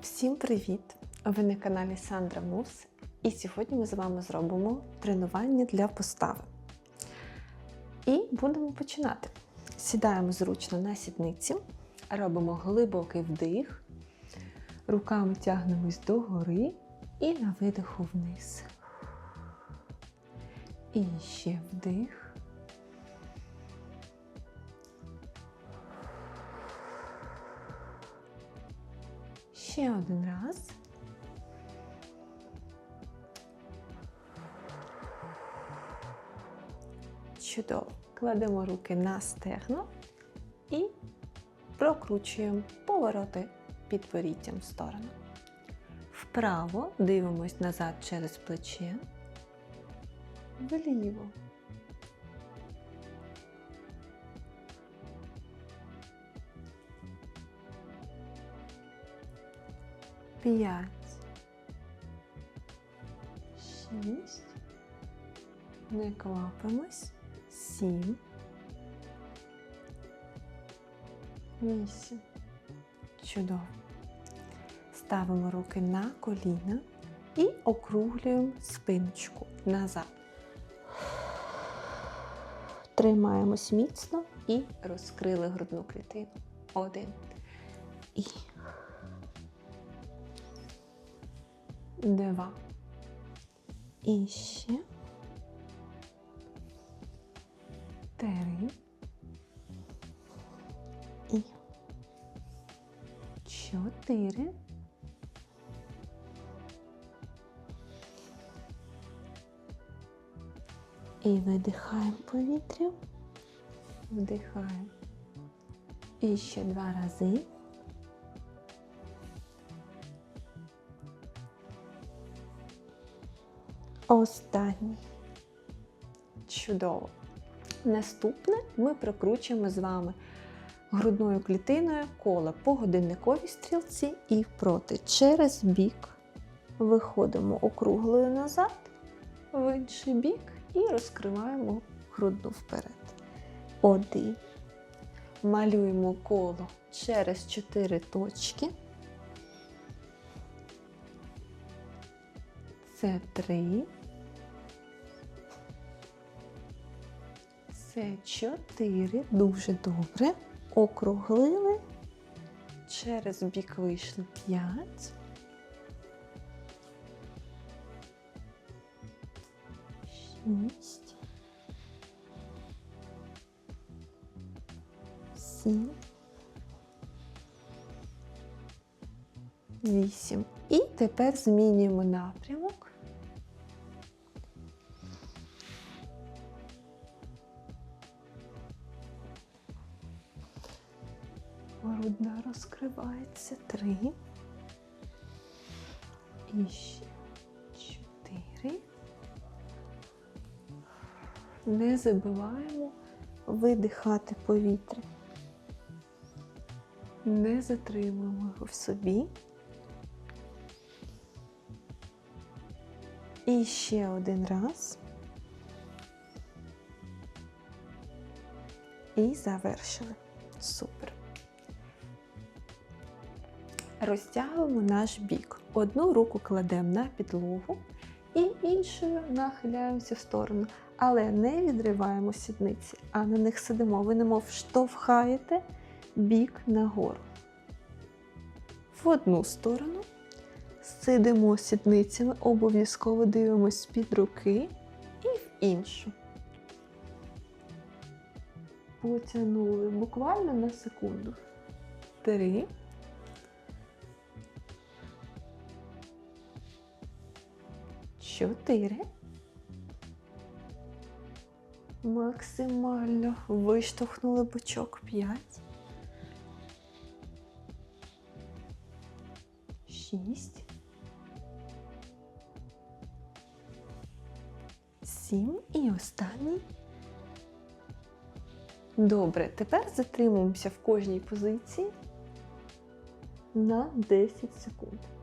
Всім привіт! Ви на каналі Сандра Мус. І сьогодні ми з вами зробимо тренування для постави. І будемо починати. Сідаємо зручно на сідниці, робимо глибокий вдих, руками тягнемось догори і на видиху вниз. І ще вдих. Ще один раз. Чудово. Кладемо руки на стегно і прокручуємо повороти підборіддям в сторону. Вправо дивимось назад через плече, вліво. П'ять. Шість. Не квапимось. Сім. Вісім. Чудово. Ставимо руки на коліна і округлюємо спиночку назад. Тримаємось міцно і розкрили грудну клітину. Один. І два. І ще. Три. І чотири. І видихаємо повітря. Вдихаємо. І ще два рази. Останній. Чудово. Наступне ми прокручуємо з вами грудною клітиною коло по годинниковій стрілці і проти. Через бік виходимо округлою назад, в інший бік і розкриваємо грудну вперед. Один. Малюємо коло через 4 точки. Це 3. Це 4. Дуже добре. Округлили. Через бік вийшли 5. Шість. Сім. Вісім. І тепер змінюємо напрямок. Розкривається. Три. І ще чотири. Не забуваємо видихати повітря. Не затримуємо його в собі. І ще один раз. І завершили. Супер. Розтягуємо наш бік. Одну руку кладемо на підлогу і іншою нахиляємося в сторону. Але не відриваємо сідниці, а на них сидимо. Ви немов штовхаєте бік нагору. В одну сторону сидимо сідницями, обов'язково дивимось під руки і в іншу. Потягнули буквально на секунду. Три. Чотири. Максимально виштовхнули бочок. П'ять. Шість. Сім. І останній. Добре, тепер затримуємося в кожній позиції на 10 секунд.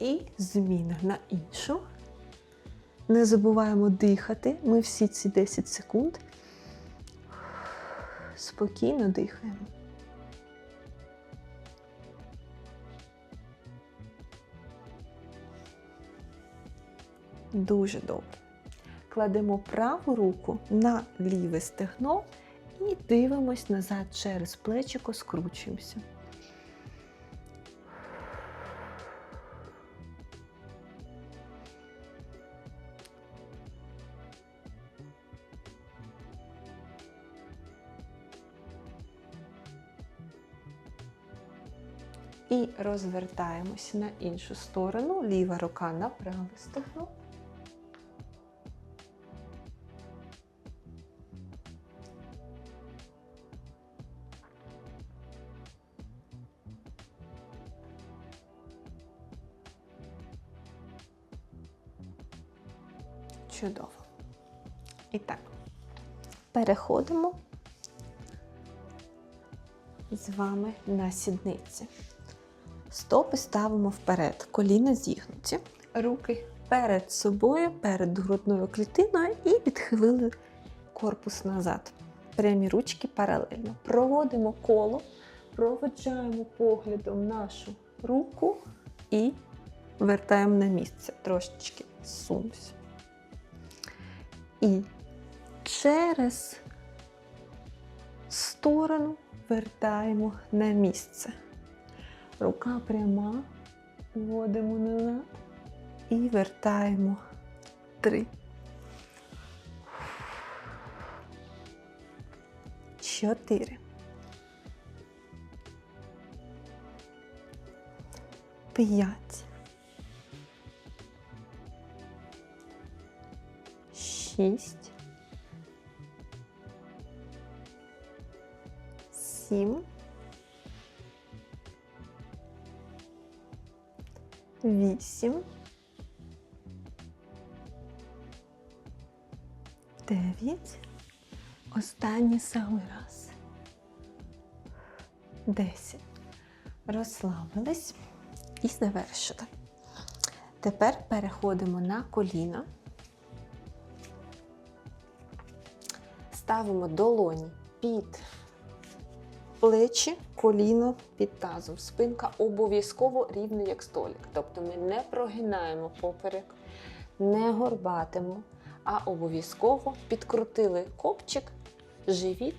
І зміна на іншу. Не забуваємо дихати. Ми всі ці 10 секунд спокійно дихаємо. Дуже добре. Кладемо праву руку на ліве стегно і дивимось назад через плечико, скручуємося. І розвертаємося на іншу сторону, ліва рука на праве стегно. Чудово. І так, переходимо з вами на сідниці. Стопи ставимо вперед, коліна зігнуті, руки перед собою, перед грудною клітиною і підхилили корпус назад. Прямі ручки паралельно. Проводимо коло, проведжаємо поглядом нашу руку і вертаємо на місце. Трошечки зсунуся. І через сторону вертаємо на місце. Рука пряма, вводимо назад і вертаємо три. Чотири. П'ять. Шість. Сім. Вісім. Дев'ять. Останній самий раз. Десять. Розслабились і завершили. Тепер переходимо на коліна. Ставимо долоні під плечі, коліно під тазом. Спинка обов'язково рівна, як столик. Тобто ми не прогинаємо поперек, не горбатимо, а обов'язково підкрутили копчик, живіт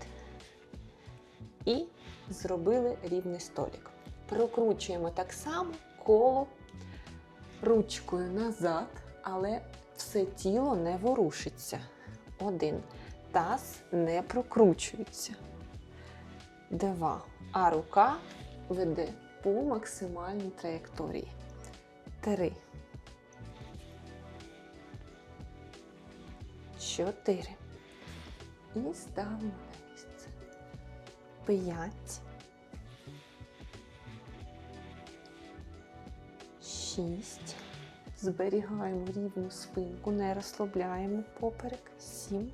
і зробили рівний столик. Прокручуємо так само коло ручкою назад, але все тіло не ворушиться. Один. Таз не прокручується. Два. А рука веде по максимальній траєкторії. Три. Чотири. І ставимо на місце. П'ять. Шість. Зберігаємо рівну спинку, не розслабляємо поперек. Сім.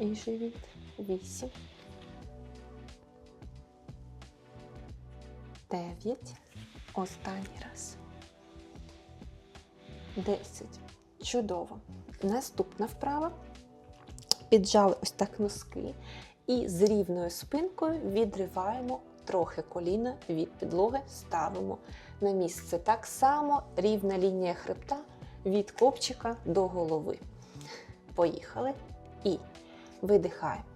І живіт. Вісім. Дев'ять. Останній раз. Десять. Чудово. Наступна вправа. Піджали ось так носки. І з рівною спинкою відриваємо трохи коліна від підлоги, ставимо на місце. Так само рівна лінія хребта від копчика до голови. Поїхали. І видихаємо.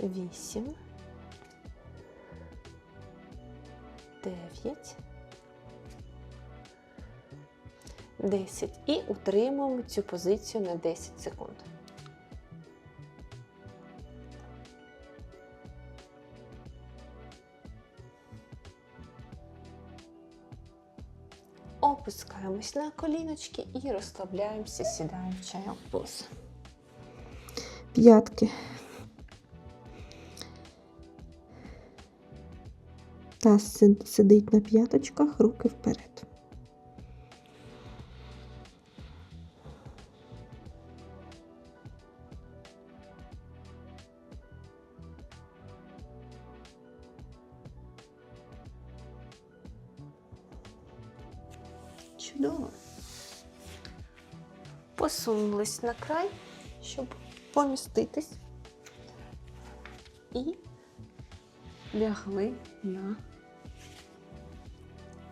Вісім. Дев'ять. Десять. І утримуємо цю позицію на 10 секунд. Опускаємось на коліночки і розслабляємося, сідаємо в чайок позу. П'ятки. Таз сидить на п'яточках, руки вперед. Чудово. Посунулись на край, щоб поміститись. І лягли на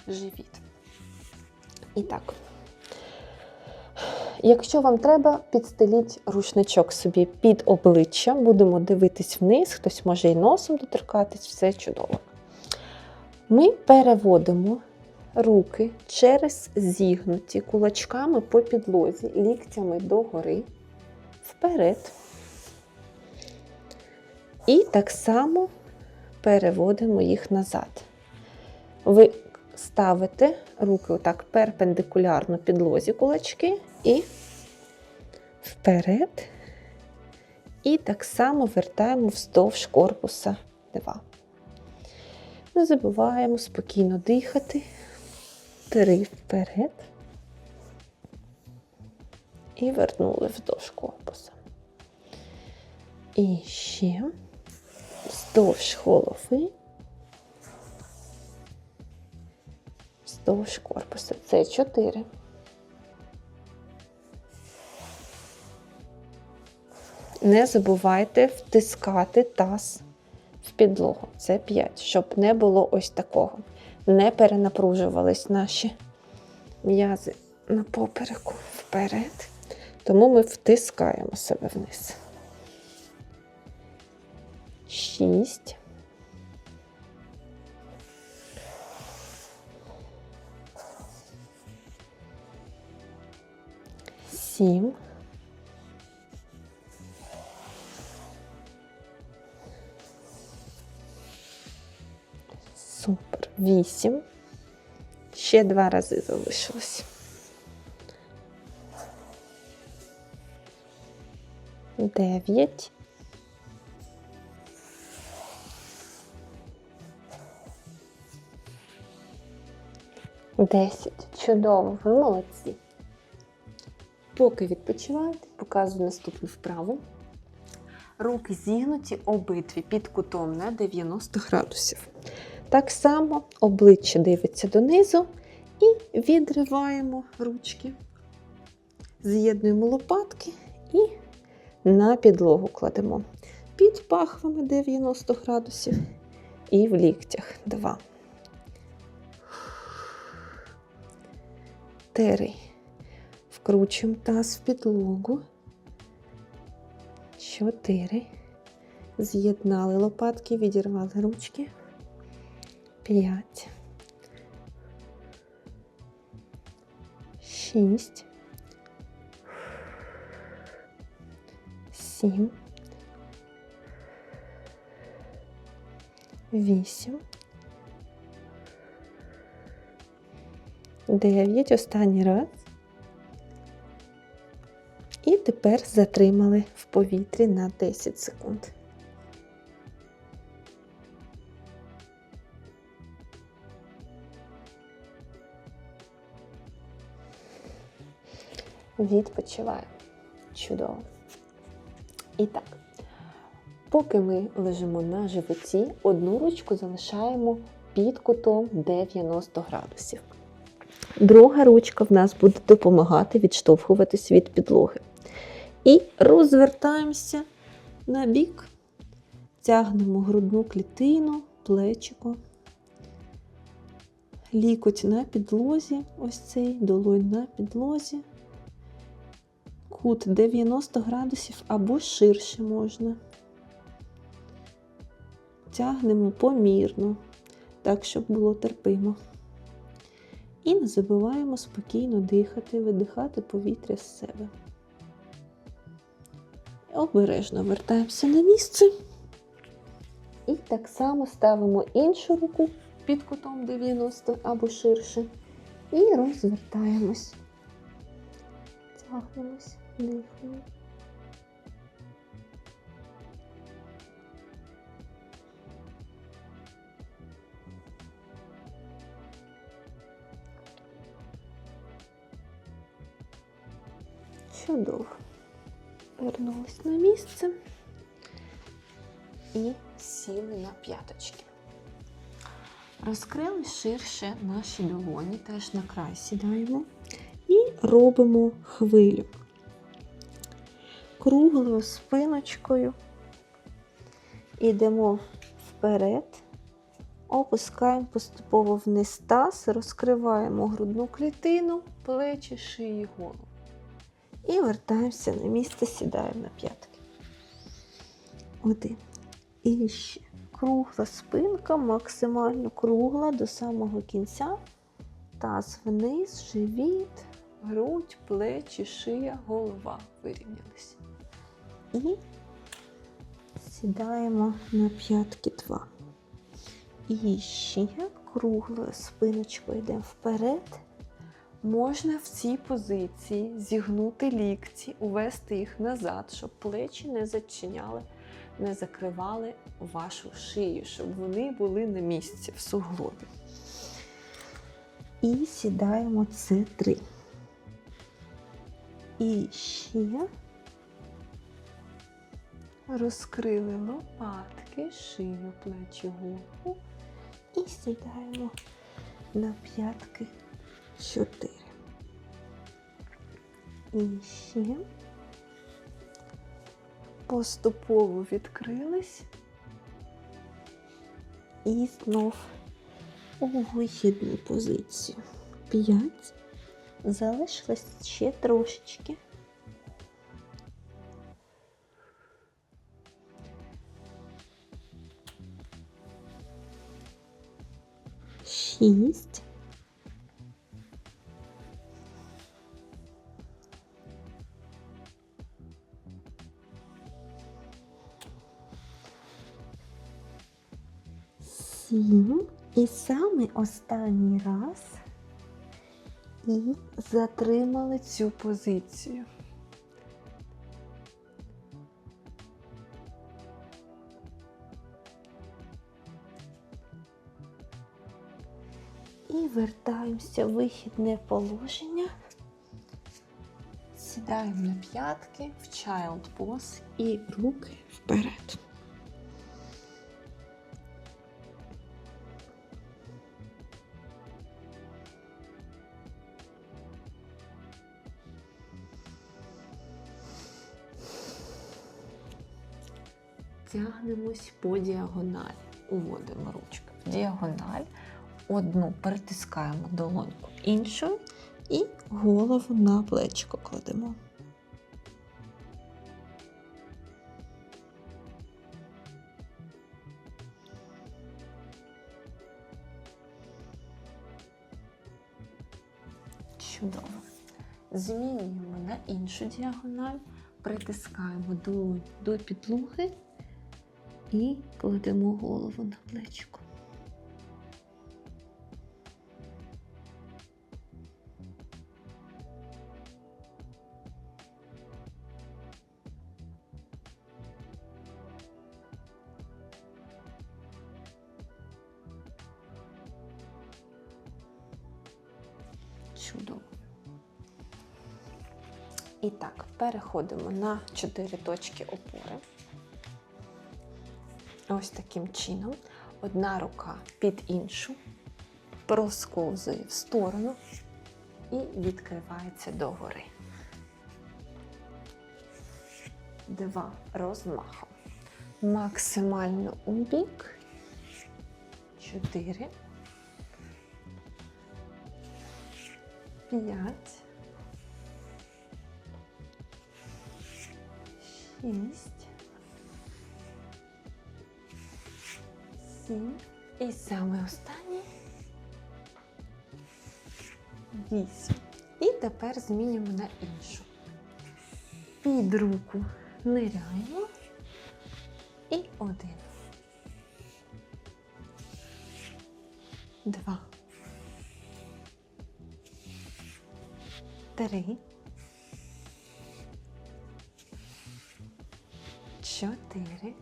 живіт. І так. Якщо вам треба, підстеліть рушничок собі під обличчя, будемо дивитись вниз, хтось може і носом доторкатись, все чудово. Ми переводимо руки через зігнуті кулачками по підлозі, ліктями догори, вперед. І так само переводимо їх назад. Ви ставите руки отак перпендикулярно підлозі кулачки і вперед. І так само вертаємо вздовж корпуса 2. Не забуваємо спокійно дихати. Три вперед. І вернули вздовж корпуса. І ще вздовж голови. Вздовж корпуса. Це чотири. Не забувайте втискати таз в підлогу. Це 5, щоб не було ось такого. Не перенапружувались наші м'язи на попереку вперед. Тому ми втискаємо себе вниз. 6. Сім. Супер. Вісім. Ще два рази залишилось. Дев'ять. Десять. Чудово, ви молодці. Поки відпочиваєте, показую наступну вправу. Руки зігнуті обидві під кутом на 90 градусів. Так само обличчя дивиться донизу і відриваємо ручки. З'єднуємо лопатки і на підлогу кладемо. Під пахвами 90 градусів і в ліктях 2. 3. Вкручуємо таз в підлогу. 4. З'єднали лопатки, відірвали ручки. 5. 6. 7. 8. 9. Останній раз. Тепер затримали в повітрі на 10 секунд. Відпочиваємо. Чудово. І так, поки ми лежимо на животі, одну ручку залишаємо під кутом 90 градусів. Друга ручка в нас буде допомагати відштовхуватись від підлоги. І розвертаємося на бік, тягнемо грудну клітину, плечико, лікоть на підлозі, ось цей долонь на підлозі, кут 90 градусів або ширше можна. Тягнемо помірно, так, щоб було терпимо. І не забуваємо спокійно дихати, видихати повітря з себе. Обережно вертаємося на місце. І так само ставимо іншу руку під кутом 90 або ширше. І розвертаємось. Тягнемось, дихаємо. Чудово. Вернулись на місце і сіли на п'яточки. Розкрили ширше наші долоні, теж на край сідаємо і робимо хвилю. Круглою спиночкою йдемо вперед, опускаємо поступово вниз таз, розкриваємо грудну клітину, плечі, шиї, голову. І вертаємося на місце, сідаємо на п'ятки. Один. І ще. Кругла спинка, максимально кругла до самого кінця. Таз вниз, живіт, грудь, плечі, шия, голова вирівнялися. І сідаємо на п'ятки два. І ще круглою спиночкою йдемо вперед. Можна в цій позиції зігнути лікті, увести їх назад, щоб плечі не зачиняли, не закривали вашу шию, щоб вони були на місці в суглобі. І сідаємо це три. І ще розкрили лопатки, шию, плечі, голову. І сідаємо на п'ятки. 4. І ще поступово відкрились і знов у вихідну позицію. 5. Залишилось ще трошечки. Шість. І саме останній раз і затримали цю позицію. І вертаємося в вихідне положення. Сідаємо на п'ятки в child pose і руки вперед. Тягнемось по діагоналі. Уводимо ручки в діагональ, одну перетискаємо долоньку іншою і голову на плечко кладемо. Чудово. Змінюємо на іншу діагональ, притискаємо долонь до підлоги і кладемо голову на плечко. Чудово. І так, переходимо на 4 точки опори. Ось таким чином. Одна рука під іншу, просковзує в сторону і відкривається догори. Два розмахом. Максимально у бік. Чотири. П'ять. Шість. Сім. І саме останній вісім. І тепер змінюємо на іншу. Під руку ниряємо і один. Два. Три. Чотири.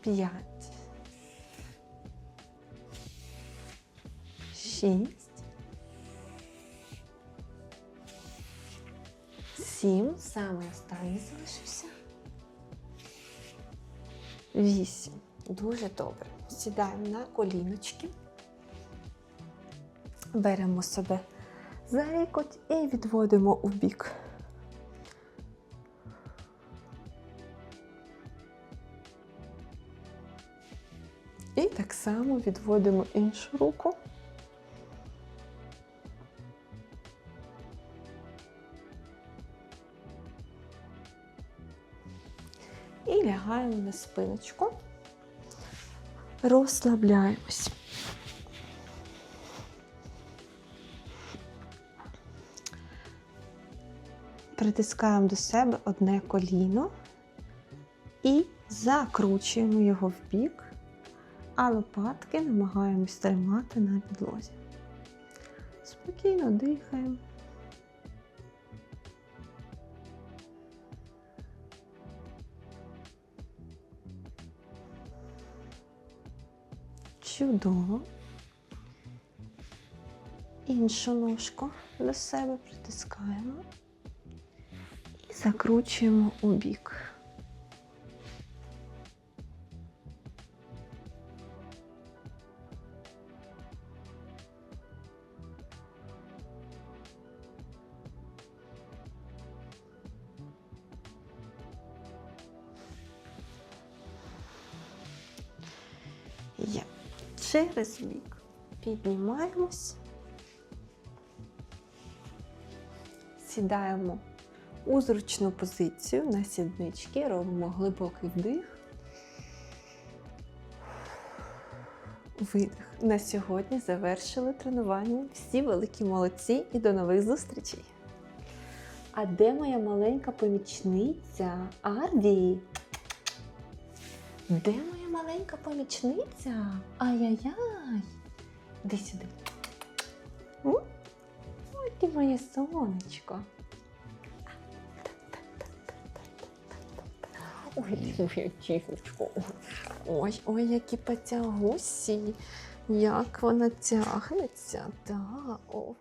П'ять. Шість. Сім. Саме останній залишився. Вісім. Дуже добре. Сідаємо на коліночки. Беремо себе за лікоть і відводимо у бік. І так само відводимо іншу руку. І лягаємо на спиночку. Розслабляємось. Притискаємо до себе одне коліно і закручуємо його в бік, а лопатки намагаємось тримати на підлозі. Спокійно дихаємо. Чудово. Іншу ножку до себе притискаємо і закручуємо у бік. Через бік піднімаємось, сідаємо у зручну позицію на сіднички, робимо глибокий вдих. Видих. На сьогодні завершили тренування. Всі великі молодці і до нових зустрічей! А де моя маленька помічниця Арді? Де моя маленька помічниця? Ай-яй-яй! Іди сюди. Ой, ти моє сонечко. Ой, моя тіхочко. Ой, ой, які потягусі. Як вона тягнеться. Так, о.